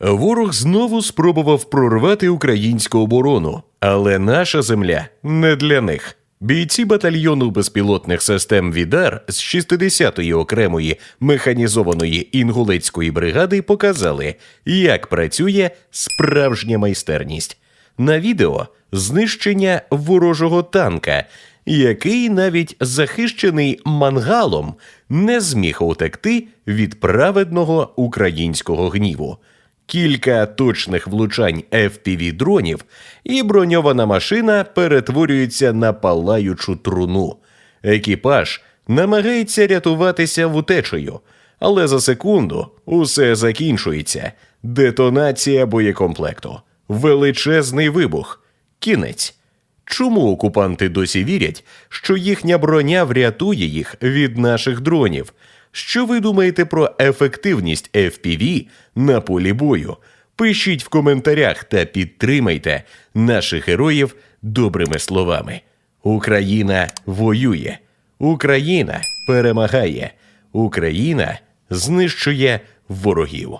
Ворог знову спробував прорвати українську оборону, але наша земля не для них. Бійці батальйону безпілотних систем Відар з 60-ї окремої механізованої інгулецької бригади показали, як працює справжня майстерність. На відео знищення ворожого танка, який навіть захищений мангалом не зміг утекти від праведного українського гніву. Кілька точних влучань fpv дронів, і броньована машина перетворюється на палаючу труну. Екіпаж намагається рятуватися втечею, але за секунду усе закінчується. Детонація боєкомплекту, величезний вибух, кінець. Чому окупанти досі вірять, що їхня броня врятує їх від наших дронів? Що ви думаєте про ефективність FPV на полі бою? Пишіть в коментарях та підтримайте наших героїв добрими словами. Україна воює, Україна перемагає, Україна знищує ворогів.